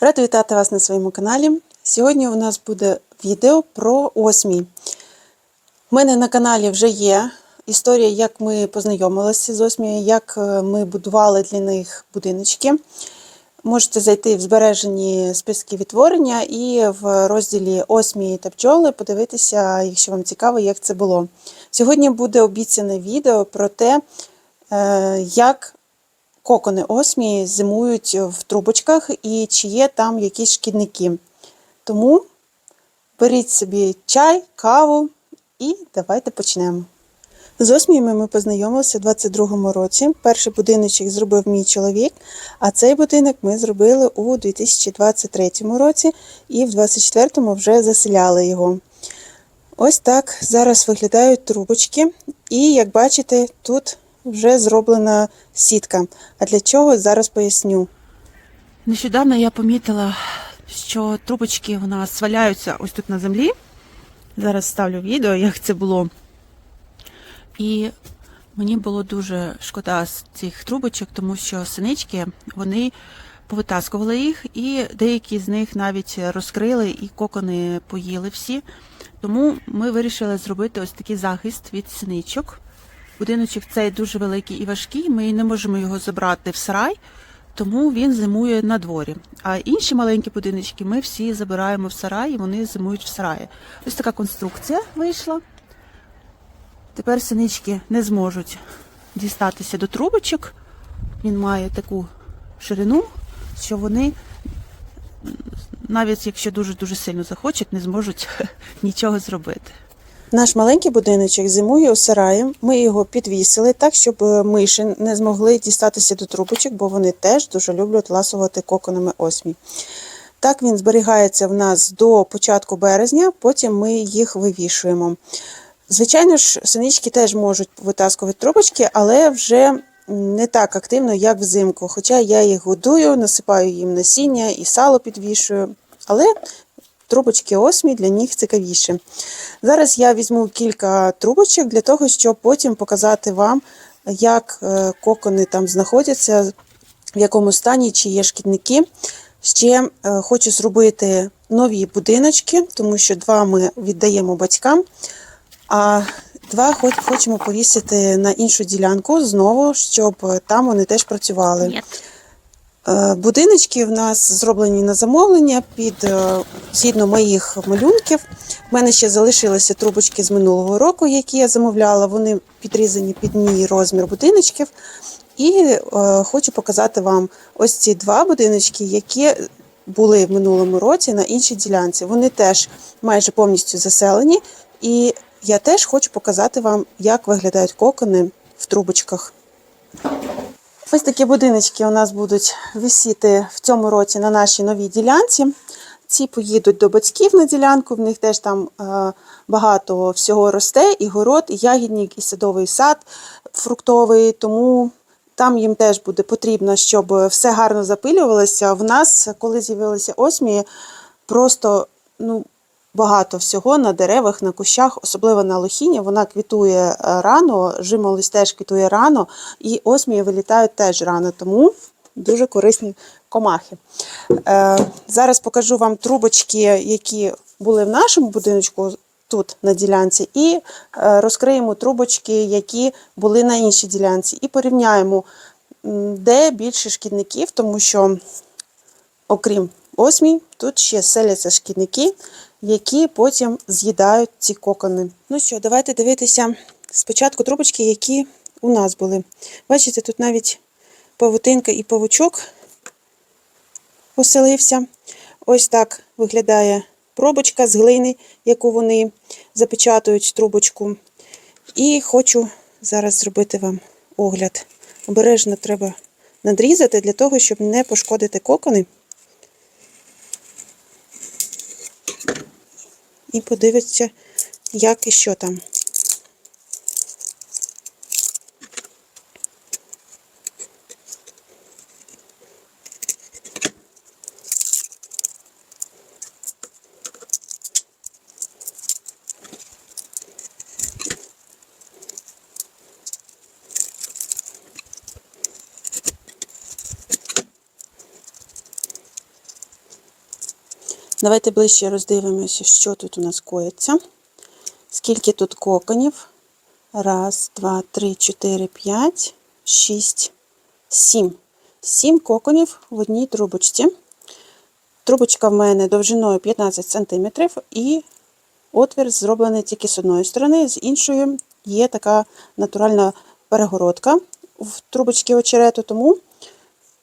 Рада вітати вас на своєму каналі. Сьогодні у нас буде відео про осмій. У мене на каналі вже є історія, як ми познайомилися з осмією, як е, ми будували для них будиночки. Можете зайти в збережені списки відтворення і в розділі осмії та бджоли подивитися, якщо вам цікаво, як це було. Сьогодні буде обіцяне відео про те, е, як кокони осмії зимують в трубочках і чи є там якісь шкідники. Тому беріть собі чай, каву і давайте почнемо. З осміями ми познайомилися у 22-му році. Перший будиночок зробив мій чоловік, а цей будинок ми зробили у 2023 році і в 2024-му вже заселяли його. Ось так зараз виглядають трубочки. І як бачите, тут вже зроблена сітка. А для чого зараз поясню. Нещодавно я помітила, що трубочки у нас сваляються ось тут на землі. Зараз ставлю відео, як це було. І мені було дуже шкода з цих трубочок, тому що синички вони повитаскували їх, і деякі з них навіть розкрили і кокони поїли всі. Тому ми вирішили зробити ось такий захист від синичок. Будиночок цей дуже великий і важкий. Ми не можемо його забрати в сарай, тому він зимує на дворі. А інші маленькі будиночки ми всі забираємо в сарай, і вони зимують в сараї. Ось така конструкція вийшла. Тепер синички не зможуть дістатися до трубочок. Він має таку ширину, що вони, навіть якщо дуже-дуже сильно захочуть, не зможуть нічого зробити. Наш маленький будиночок зимує у сараї. Ми його підвісили так, щоб е, миші не змогли дістатися до трубочок, бо вони теж дуже люблять ласувати коконами осмій. Так він зберігається в нас до початку березня, потім ми їх вивішуємо. Звичайно ж, синички теж можуть витаскувати трубочки, але вже не так активно, як взимку. Хоча я їх годую, насипаю їм насіння і сало підвішую. Але трубочки осмі для них цікавіше. Зараз я візьму кілька трубочок для того, щоб потім показати вам, як е, кокони там знаходяться, в якому стані, чи є шкідники. Ще е, хочу зробити нові будиночки, тому що два ми віддаємо батькам, а два хочемо повісити на іншу ділянку знову, щоб там вони теж працювали. Е, Будиночки в нас зроблені на замовлення під е, згідно моїх малюнків. У мене ще залишилися трубочки з минулого року, які я замовляла. Вони підрізані під мій розмір будиночків. І е, хочу показати вам ось ці два будиночки, які були в минулому році на іншій ділянці. Вони теж майже повністю заселені. І я теж хочу показати вам, як виглядають кокони в трубочках. Ось такі будиночки у нас будуть висіти в цьому році на нашій новій ділянці. Ці поїдуть до батьків на ділянку, в них теж там е, багато всього росте, і город, і ягідник, і садовий сад фруктовий, тому там їм теж буде потрібно, щоб все гарно запилювалося. В нас, коли з'явилися осмії, просто ну, багато всього на деревах, на кущах, особливо на лохіні. Вона квітує е, рано, жимолость теж квітує рано, і осмії вилітають теж рано, тому дуже корисні комахи. Е, зараз покажу вам трубочки, які були в нашому будиночку. Тут на ділянці, і е, розкриємо трубочки, які були на іншій ділянці, і порівняємо, де більше шкідників, тому що окрім осмій, тут ще селяться шкідники, які потім з'їдають ці кокони. Ну що, давайте дивитися спочатку трубочки, які у нас були. Бачите, тут навіть павутинка і павучок поселився. Ось так виглядає пробочка з глини, яку вони запечатують трубочку. І хочу зараз зробити вам огляд. Обережно треба надрізати для того, щоб не пошкодити кокони. І подивитися, як і що там. Давайте ближче роздивимося, що тут у нас коїться. Скільки тут коконів? Раз, два, три, чотири, п'ять, шість, сім. Сім коконів в одній трубочці. Трубочка в мене довжиною 15 см і отвір зроблений тільки з одної сторони, з іншої є така натуральна перегородка в трубочці очерету, тому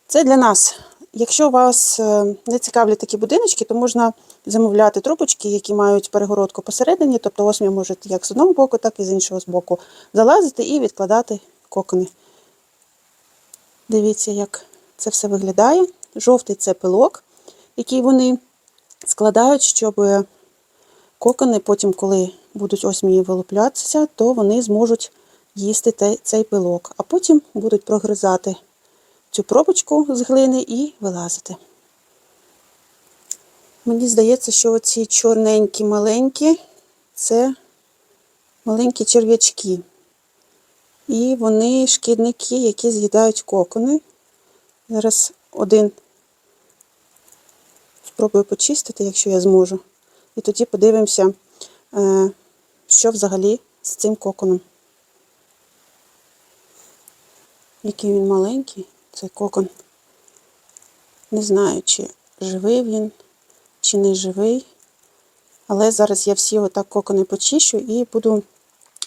це для нас. Якщо вас е, не цікавлять такі будиночки, то можна замовляти трубочки, які мають перегородку посередині, тобто осмі може як з одного боку, так і з іншого боку залазити і відкладати кокони. Дивіться, як це все виглядає. Жовтий це пилок, який вони складають, щоб кокони потім, коли будуть осмії вилуплятися, то вони зможуть їсти цей пилок, а потім будуть прогризати цю пробочку з глини і вилазити. Мені здається, що оці чорненькі маленькі це маленькі черв'ячки. І вони шкідники, які з'їдають кокони. Зараз один спробую почистити, якщо я зможу. І тоді подивимося, е, що взагалі з цим коконом. Який він маленький, цей кокон. Не знаю, чи живий він, чи не живий. Але зараз я всі отак кокони почищу і буду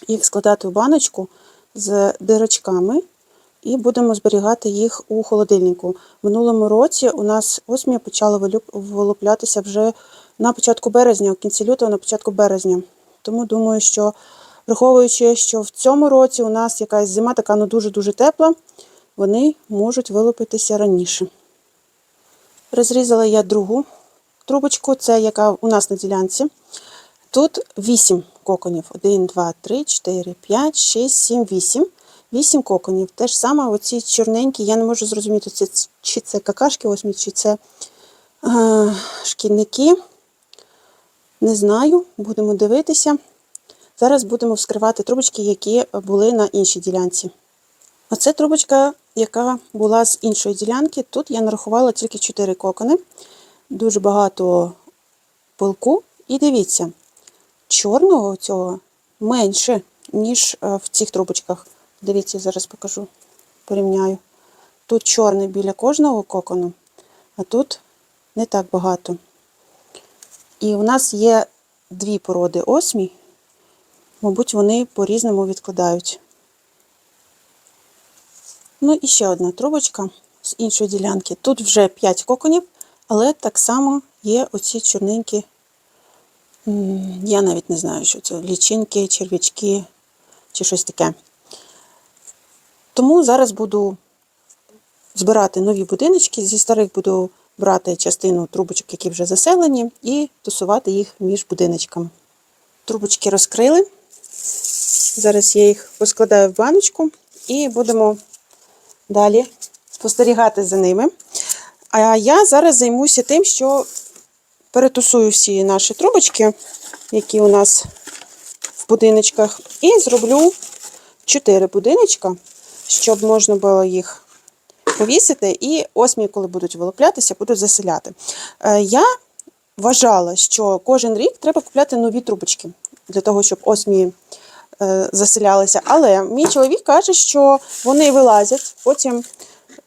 їх складати в баночку з дирочками і будемо зберігати їх у холодильнику. В минулому році у нас осмія почала вилуплятися вже на початку березня, в кінці лютого, на початку березня. Тому думаю, що враховуючи, що в цьому році у нас якась зима така ну дуже-дуже тепла, вони можуть вилупитися раніше. Розрізала я другу трубочку, це яка у нас на ділянці. Тут 8 коконів. 1, 2, 3, 4, 5, 6, 7, 8. 8 коконів. Те ж саме, оці чорненькі, я не можу зрозуміти, чи це какашки осмі, чи це е, шкідники. Не знаю, будемо дивитися. Зараз будемо вскривати трубочки, які були на іншій ділянці. Оце трубочка, яка була з іншої ділянки. Тут я нарахувала тільки 4 кокони. Дуже багато пилку. І дивіться, чорного цього менше, ніж е, в цих трубочках. Дивіться, зараз покажу, порівняю. Тут чорний біля кожного кокону, а тут не так багато. І у нас є дві породи осмій. Мабуть, вони по-різному відкладають. Ну і ще одна трубочка з іншої ділянки. Тут вже 5 коконів, але так само є оці чорненькі, я навіть не знаю, що це лічинки, черв'ячки чи щось таке. Тому зараз буду збирати нові будиночки. Зі старих буду брати частину трубочок, які вже заселені, і тусувати їх між будиночками. Трубочки розкрили. Зараз я їх поскладаю в баночку і будемо далі спостерігати за ними. А я зараз займуся тим, що перетусую всі наші трубочки, які у нас в будиночках, і зроблю 4 будиночка, щоб можна було їх повісити, і осмі, коли будуть вилуплятися, будуть заселяти. Е, Я вважала, що кожен рік треба купляти нові трубочки для того, щоб осмі заселялися. Але мій чоловік каже, що вони вилазять, потім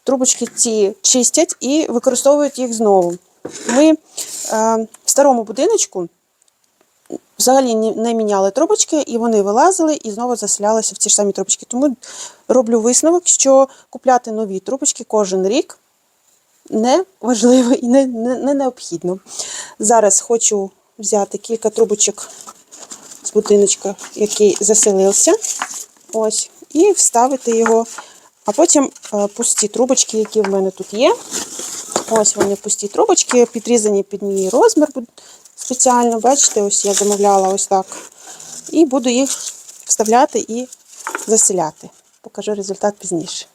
трубочки ці чистять і використовують їх знову. Ми е, в старому будиночку взагалі не міняли трубочки, і вони вилазили і знову заселялися в ті ж самі трубочки. Тому роблю висновок, що купляти нові трубочки кожен рік не важливо і не, не, не необхідно. Зараз хочу взяти кілька трубочок будиночка, який заселився. Ось, і вставити його. А потім е, пусті трубочки, які в мене тут є. Ось вони пусті трубочки, підрізані під мій розмір спеціально. Бачите, ось я замовляла ось так. І буду їх вставляти і заселяти. Покажу результат пізніше.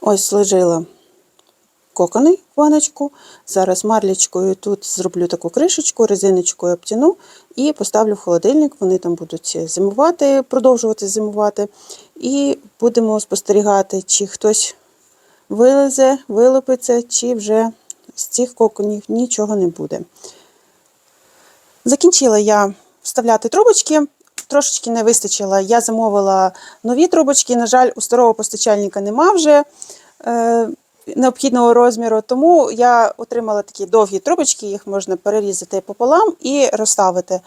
Ось зложила кокони в баночку. Зараз марлячкою тут зроблю таку кришечку, резиночкою обтяну і поставлю в холодильник. Вони там будуть зимувати, продовжувати зимувати. І будемо спостерігати, чи хтось вилезе, вилупиться, чи вже з цих коконів нічого не буде. Закінчила я вставляти трубочки. Трошечки не вистачило. Я замовила нові трубочки. На жаль, у старого постачальника нема вже е, необхідного розміру, тому я отримала такі довгі трубочки, їх можна перерізати пополам і розставити.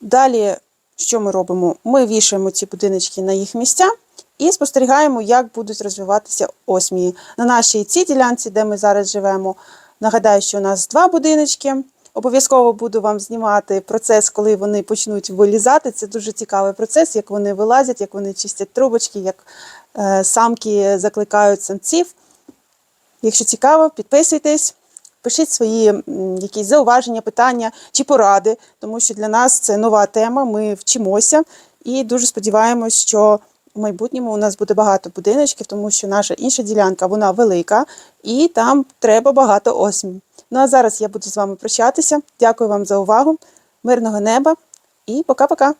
Далі, що ми робимо? Ми вішаємо ці будиночки на їх місця і спостерігаємо, як будуть розвиватися осмії. На нашій цій ділянці, де ми зараз живемо, нагадаю, що у нас два будиночки. Обов'язково буду вам знімати процес, коли вони почнуть вилізати. Це дуже цікавий процес, як вони вилазять, як вони чистять трубочки, як е, самки закликають самців. Якщо цікаво, підписуйтесь, пишіть свої якісь зауваження, питання чи поради, тому що для нас це нова тема. Ми вчимося і дуже сподіваємось, що в майбутньому у нас буде багато будиночків, тому що наша інша ділянка вона велика і там треба багато осмій. Ну а зараз я буду з вами прощатися. Дякую вам за увагу, мирного неба і пока-пока.